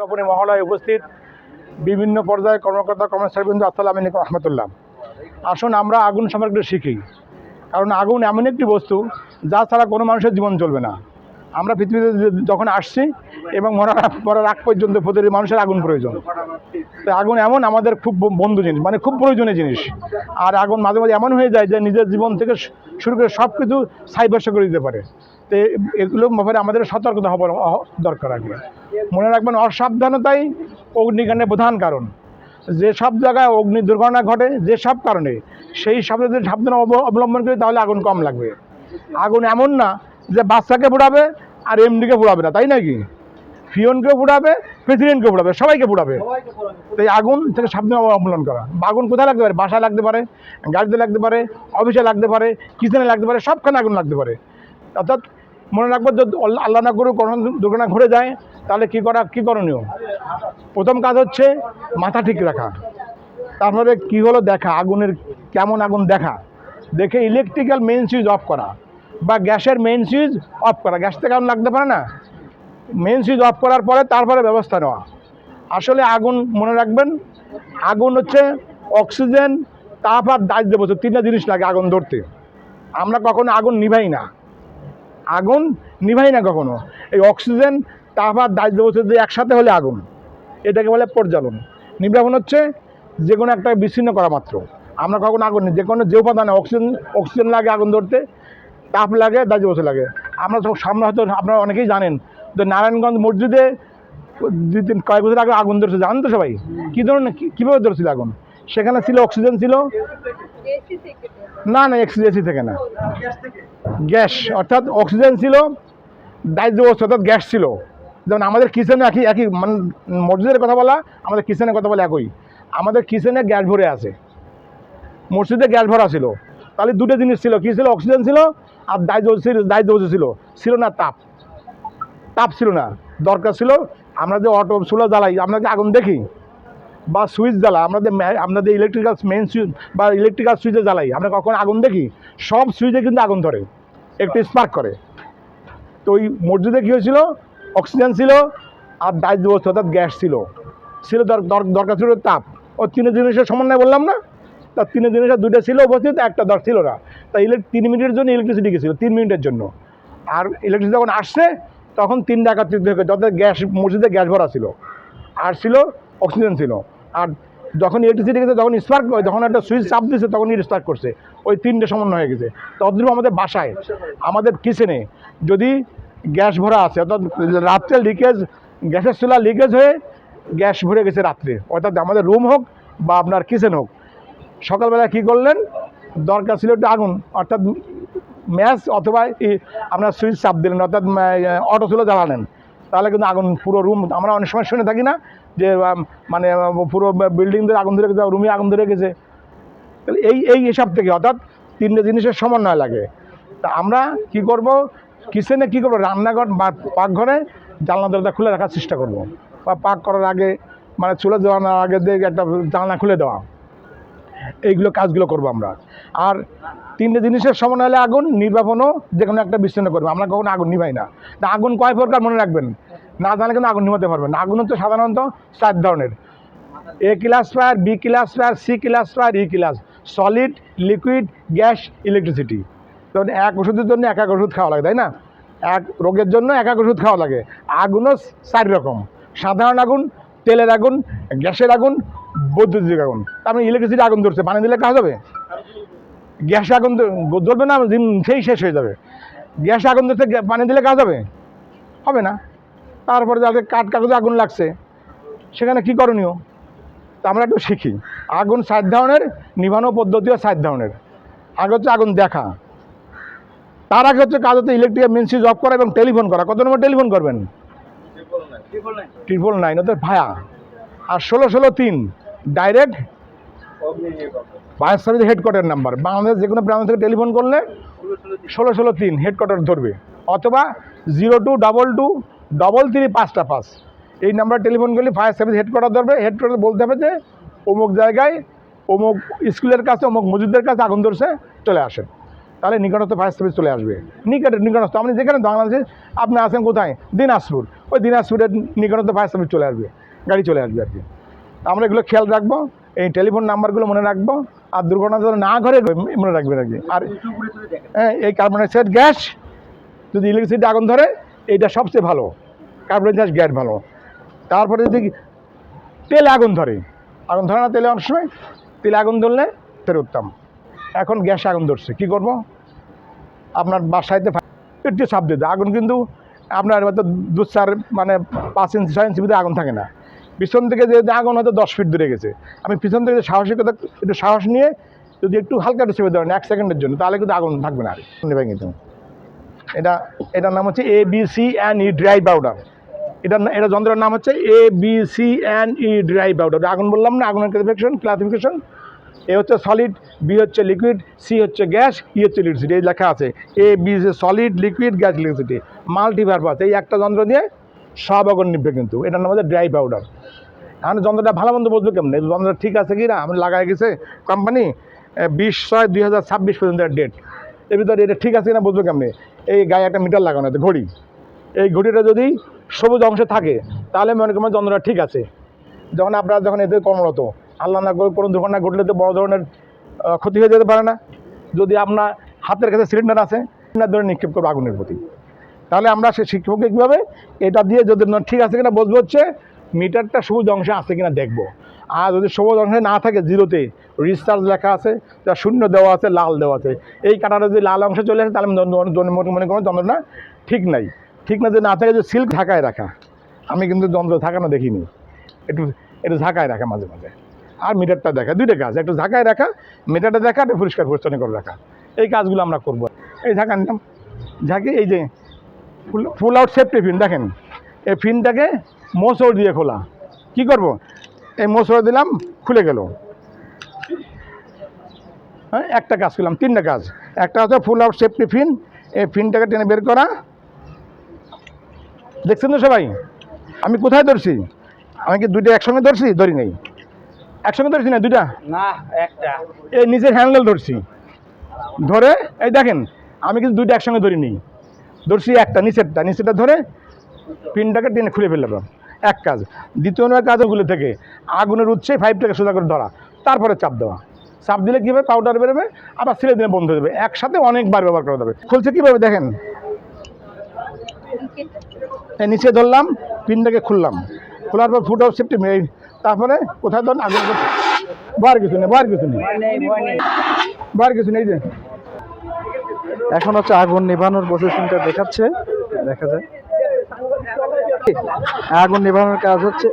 নির্বাপনী মহলায় উপস্থিত বিভিন্ন পর্যায়ে কর্মকর্তা, কর্মচারীবৃন্দ, আসসালাম আলাইকুম রহমতুল্লাহ। আসুন, আমরা আগুন সম্পর্কে শিখি। কারণ আগুন এমন একটি বস্তু যা ছাড়া কোনো মানুষের জীবন চলবে না। আমরা পৃথিবীতে যখন আসছি এবং মরার মরার আগ পর্যন্ত প্রতিটি মানুষের আগুন প্রয়োজন। তো আগুন এমন আমাদের খুব বন্ধু জিনিস মানে খুব প্রয়োজনীয় জিনিস। আর আগুন মাঝে মাঝে এমন হয়ে যায় যে নিজের জীবন থেকে শুরু করে সব কিছু সাইবার্স করে দিতে পারে তো এগুলো ব্যাপারে আমাদের সতর্কতা হবার দরকার আগে। মনে রাখবেন অসাবধানতাই অগ্নিকাণ্ডের প্রধান কারণ। যে সব জায়গায় অগ্নি দুর্ঘটনা ঘটে, যে সব কারণে, সেই সব যদি সাবধান অব- অবলম্বন করি তাহলে আগুন কম লাগবে। আগুন এমন না যে বাচ্চাকে পোড়াবে আর এমডিকে পোড়াবে না, তাই নাকি ফিওনকেও পোড়াবে প্রেসিডেন্টকে পোড়াবে, সবাইকে পোড়াবে। তাই আগুন থেকে সাবধান অবলম্বন করা। আগুন কোথায় লাগতে পারে? বাসায় লাগতে পারে, গাড়িতে লাগতে পারে, অফিসে লাগতে পারে, কিচেনে লাগতে পারে, সবখানে আগুন লাগতে পারে। অর্থাৎ মনে রাখব যদি আল্লাহ- না করুক কোনো দুর্ঘটনা ঘটে যায়, তাহলে কী করা কী করণীয়? প্রথম কাজ হচ্ছে মাথা ঠিক রাখা। তারপরে কি হলো দেখা, আগুনের কেমন আগুন দেখা। দেখে ইলেকট্রিক্যাল মেইন সুইচ অফ করা বা গ্যাসের মেইন সুইচ অফ করা। গ্যাস থেকে আগুন লাগতে পারে না। মেইন সুইচ অফ করার পরে তারপরে ব্যবস্থা নেওয়া। আসলে আগুন, মনে রাখবেন, আগুন হচ্ছে অক্সিজেন তাপ আর দাহ্য বস্তু তিনটা জিনিস লাগে আগুন ধরতে। আমরা কখনো আগুন নিভাই না। আগুন নিভাই না কখনো। এই অক্সিজেন, তাপ আর দাহ্য বস্তু দিয়ে একসাথে হলে আগুন, এটাকে বলে পর্যালন নির্বাপন হচ্ছে যে কোনো একটা বিচ্ছিন্ন করা মাত্র। আমরা কখনো আগুন নিই যে কোনো যে উপাদান, অক্সিজেন অক্সিজেন লাগে আগুন ধরতে, তাপ লাগে দাহ্য বস্তু লাগে। আমরা সব সামনে হয়তো, আপনারা অনেকেই জানেন যে নারায়ণগঞ্জ মসজিদে দুই তিন, কয়েক বছর আগে আগুন ধরছে। জানেন তো সবাই? কী ধরনের কীভাবে ধরছিল আগুন? সেখানে ছিল অক্সিজেন ছিল? না না এক্সি এসি থেকে না। গ্যাস, অর্থাৎ অক্সিজেন ছিল দায়িত্ব বস্তু অর্থাৎ গ্যাস ছিল। যেমন আমাদের কিচেনে একই একই মানে মসজিদের কথা বলা, আমাদের কিচেনের কথা বলা একই। আমাদের কিচেনে গ্যাস ভরে আছে। মসজিদে গ্যাস ভরা ছিল। তাহলে দুটো জিনিস ছিল, কী ছিল? অক্সিজেন ছিল আর ছিল দাহ্য বস্তু ছিল। ছিল না তাপ। তাপ ছিল না। দরকার ছিল আমরা যে অটো চুলো জ্বালাই, আমরা যে আগুন দেখি? বা সুইচ জ্বালা আমাদের মে- ইলেকট্রিক্যাল মেইন সুইচ বা ইলেকট্রিক্যাল সুইচে জ্বালাই আমরা কখন আগুন দেখি? সব সুইচে কিন্তু আগুন ধরে একটু স্পার্ক করে। তো ওই মসজিদে কী হয়েছিল? অক্সিজেন ছিল আর দায়িত্ব বস্তু অর্থাৎ গ্যাস ছিল। ছিল দর- দর- দরকার ছিল তাপ। ও তিনের জিনিসের সমন্বয় বললাম না? তার তিনের জিনিসের দুইটা ছিল উপস্থিত একটা দর ছিল না। তা ইলেক তিন মিনিটের জন্য ইলেকট্রিসিটি গেছিল তিন মিনিটের জন্য। আর ইলেকট্রিসিটি যখন আসছে তখন একাত্রিত হয়ে গেছে গ্যাস মসজিদে গ্যাস ভরা ছিল। আর ছিল অক্সিজেন ছিল। আর যখন ইলেকট্রিসিটি গেছে তখন স্পার্ক যখন একটা সুইচ চাপ দিয়েছে তখন ইট স্টার্ট করছে। ওই তিনটে সমন্বয় হয়ে গেছে। তদ্রুপ আমাদের বাসায়, আমাদের কিচেনে যদি গ্যাস ভরা আছে, অর্থাৎ রাত্রে লিকেজ গ্যাসের চুলা লিকেজ হয়ে গ্যাস ভরে গেছে রাত্রে। অর্থাৎ আমাদের রুম হোক বা আপনার কিচেন হোক। সকালবেলা কী করলেন? দরকার ছিল একটু আগুন। অর্থাৎ ম্যাচ অথবা আপনার সুইচ চাপ দিলেন। অর্থাৎ অটো চুলো জ্বালালেন। তাহলে কিন্তু আগুন পুরো রুম আমরা অনেক সময় শুনে থাকি না যে মানে পুরো বিল্ডিং ধরে আগুন ধরে গেছে রুমে আগুন ধরে গেছে। তাহলে এই এই হিসাব থেকে অর্থাৎ তিনটে জিনিসের সমন্বয় লাগে। তা আমরা কি করব? কিচেনে কি করব? রান্নাঘর বা পাকঘরে জানলা, দরজা খুলে রাখার চেষ্টা করব। বা পাক করার আগে মানে চুলে দেওয়ানোর আগে দিয়ে একটা জানলা খুলে দেওয়া। এইগুলো কাজগুলো করব আমরা। আর তিনটে জিনিসের সমন্বয় হলে আগুন, নির্বাপনও যে কোনো একটা বিচ্ছিন্ন করব। আমরা কখনো আগুন নিভাই না। তা আগুন কয় প্রকার মনে রাখবেন? না জানলে কিন্তু আগুন নিভাতে পারবেন আগুন হচ্ছে সাধারণত চার ধরনের। A class fire, B class fire, C class fire, E class. Solid, liquid, gas, electricity. তখন এক ওষুধের জন্য এক এক ওষুধ খাওয়া লাগে, তাই না? এক রোগের জন্য এক এক ওষুধ খাওয়া লাগে। আগুনও চার রকম। সাধারণ আগুন, তেলের আগুন, গ্যাসের আগুন বৈদ্যুতিক আগুন। তার মানে ইলেকট্রিসিটি আগুন ধরছে পানি দিলে কাজ হবে? গ্যাস আগুন জ্বলবে না দিন সেই শেষ হয়ে যাবে। গ্যাস আগুন ধরতে পানি দিলে কাজ হবে? হবে না। তারপরে যাদের কাঠ কাগজে আগুন লাগছে সেখানে কী করণীয়? তা আমরা একটু শিখি। আগুন সাত ধরনের নিভানো পদ্ধতিও সাত ধরনের। আগে হচ্ছে আগুন দেখা। তার আগে হচ্ছে কাজ হচ্ছে ইলেকট্রিক মেন সুইচ অফ করা এবং টেলিফোন করা। কত নম্বর টেলিফোন করবেন? ট্রিপল নাইন ওদের ভায়া। আর ষোলো ষোলো তিন। Direct fire service headquarter number Bangladesh যে কোনো প্রান্ত থেকে টেলিফোন করলে ষোলো ষোলো তিন হেডকোয়ার্টার ধরবে। অথবা zero two double two double three পাঁচটা পাঁচ। এই নাম্বার টেলিফোন করলে ফায়ার সার্ভিস হেডকোয়ার্টার ধরবে। হেডকোয়ার্টার বলতে হবে যে অমুক জায়গায় অমুক স্কুলের কাছে অমুক মসজিদের কাছে আগুন ধরছে চলে আসেন। তাহলে নিকটস্থ ফায়ার সার্ভিস চলে আসবে। নিকট নিকটস্থ আপনি যেখানে বাংলাদেশে আপনি আছেন কোথায়? দিনাজপুর। ওই দিনাজপুরের নিকটস্থ ফায়ার সার্ভিস চলে আসবে। গাড়ি চলে আসবে আর কি। আমরা এগুলো খেয়াল রাখব, এই টেলিফোন নাম্বারগুলো মনে রাখব, আর দুর্ঘটনা যেন না ঘরে মনে রাখবেন আর কি আর হ্যাঁ এই কার্বন ডাইঅক্সাইড গ্যাস যদি ইলেকট্রিসিটি আগুন ধরে, এইটা সবচেয়ে ভালো। কার্বন ডাইঅক্সাইড গ্যাস ভালো। তারপরে যদি তেলে আগুন ধরে আগুন ধরে না তেলে অনেক সময়, তেলে আগুন ধরলে তেল উত্তম। এখন গ্যাসে আগুন ধরছে, কী করব? আপনার বাসাইতে একটু চাপ দিতে আগুন কিন্তু আপনার হয়তো দু চার মানে পাঁচ ইঞ্চি ছয় ইঞ্চি আগুন থাকে না। পিছন থেকে যে আগুন হয়তো দশ ফিট দূরে গেছে। আমি পিছন থেকে সাহসিকতা, একটু সাহস নিয়ে যদি একটু হালকা একটু চেপে ধরেন এক সেকেন্ডের জন্য, তাহলে কিন্তু আগুন থাকবে না আর। নেবে কিন্তু। এটা, এটার নাম হচ্ছে A B C and E dry powder এটার এটা যন্ত্রের নাম হচ্ছে A B C and E dry powder আগুন বললাম না, আগুনের ক্লাসিফিকেশন ক্লাসিফিকেশন এ হচ্ছে সলিড বি হচ্ছে লিকুইড সি হচ্ছে গ্যাস ই হচ্ছে ইলেকট্রিসিটি এই লেখা আছে A B solid liquid gas electricity multipurpose এই একটা যন্ত্র দিয়ে সব আগুন নিবে কিন্তু। এটার নাম হচ্ছে ড্রাই পাউডার এখন যন্ত্রটা ভালো মন্দ বুঝবে কেমন? যন্ত্রটা ঠিক আছে কি না আমি লাগাই গেছে কোম্পানি বিশ ছয় দুই হাজার ছাব্বিশ পর্যন্ত ডেট এর ভিতরে এটা ঠিক আছে কিনা বুঝবে কেমনি? এই গায়ে একটা মিটার লাগানো আছে, ঘড়ি। এই ঘড়িটা যদি সবুজ অংশে থাকে, তাহলে মনে করবেন যন্ত্রটা ঠিক আছে। যখন আপনারা যখন এতে কর্মরত, আল্লাহ না করে কোনো দুর্ঘটনা ঘটলে তো বড় ধরনের ক্ষতি হয়ে যেতে পারে না। যদি আপনার হাতের কাছে সিলিন্ডার আছে সিলিন্ডার ধরে নিক্ষেপ করব আগুনের প্রতি। তাহলে আমরা সে শিক্ষককে কীভাবে এটা দিয়ে যদি ঠিক আছে কিনা বুঝব হচ্ছে, মিটারটা সবুজ অংশে আছে কিনা দেখব। আর যদি সবুজ অংশে না থাকে জিরোতে রিচার্জ লেখা আছে তা শূন্য দেওয়া আছে, লাল দেওয়া আছে। এই কাটাটা যদি লাল অংশে চলে আসে, তাহলে মনে করব যন্ত্রটা ঠিক নাই। ঠিক না যদি না থাকে যে সিল্ক ঢাকায় রাখা। আমি কিন্তু যন্ত্র ঢাকানো দেখিনি। একটু একটু ঝাঁকায় রাখা মাঝে মাঝে। আর মিটারটা দেখা, দুইটা কাজ। একটু ঝাঁকায় রাখা, মিটারটা দেখা, একটু পরিষ্কার পরিচ্ছন্ন করে রাখা। এই কাজগুলো আমরা করব। এই ঝাঁকা নিলাম। ঝাঁকে এই যে ফুল ফুল আউট সেফটি ফিন দেখেন। এই ফিনটাকে মোসর দিয়ে খোলা। কি করব? এই মোসর দিলাম খুলে গেল। হ্যাঁ একটা কাজ করলাম তিনটা কাজ। একটা হচ্ছে ফুল আউট সেফটি ফিন এই ফিনটাকে টেনে বের করা। দেখছেন তো সবাই? আমি কোথায় ধরছি? আমি কি দুইটা একসঙ্গে ধরছি? ধরি নেই। একসঙ্গে ধরছি না দুইটা? না একটা। এই নিজের হ্যান্ডেল ধরছি। ধরে এই দেখেন আমি কিন্তু দুইটা একসঙ্গে ধরিনি। ধরছি একটা, নিচেরটা নিচেরটা ধরে পিনটাকে টেনে খুলে ফেললাম এক কাজ, দ্বিতীয় নম্বর কাজগুলো থেকে আগুনের উৎসে ফাইভটাকে সোজা করে ধরা, তারপরে চাপ দেওয়া। চাপ দিলে কীভাবে পাউডার বেরোবে, আবার ছেড়ে দিলে বন্ধ হয়ে যাবে। একসাথে অনেকবার ব্যবহার করা যাবে। খুলছে কীভাবে দেখেন? নিচে ধরলাম, পিনটাকে খুললাম। খোলার পর ফুট অফ সেফটি তারপরে কোথায় ধরেন? আগুন বার কিছু নেই, বার কিছু নেই। বার কিছু নেই যে। এখন হচ্ছে আগুন নিভানোর প্রসেসিংটা দেখাচ্ছে। দেখা যায় আগুন নিভানোর কাজ হচ্ছে।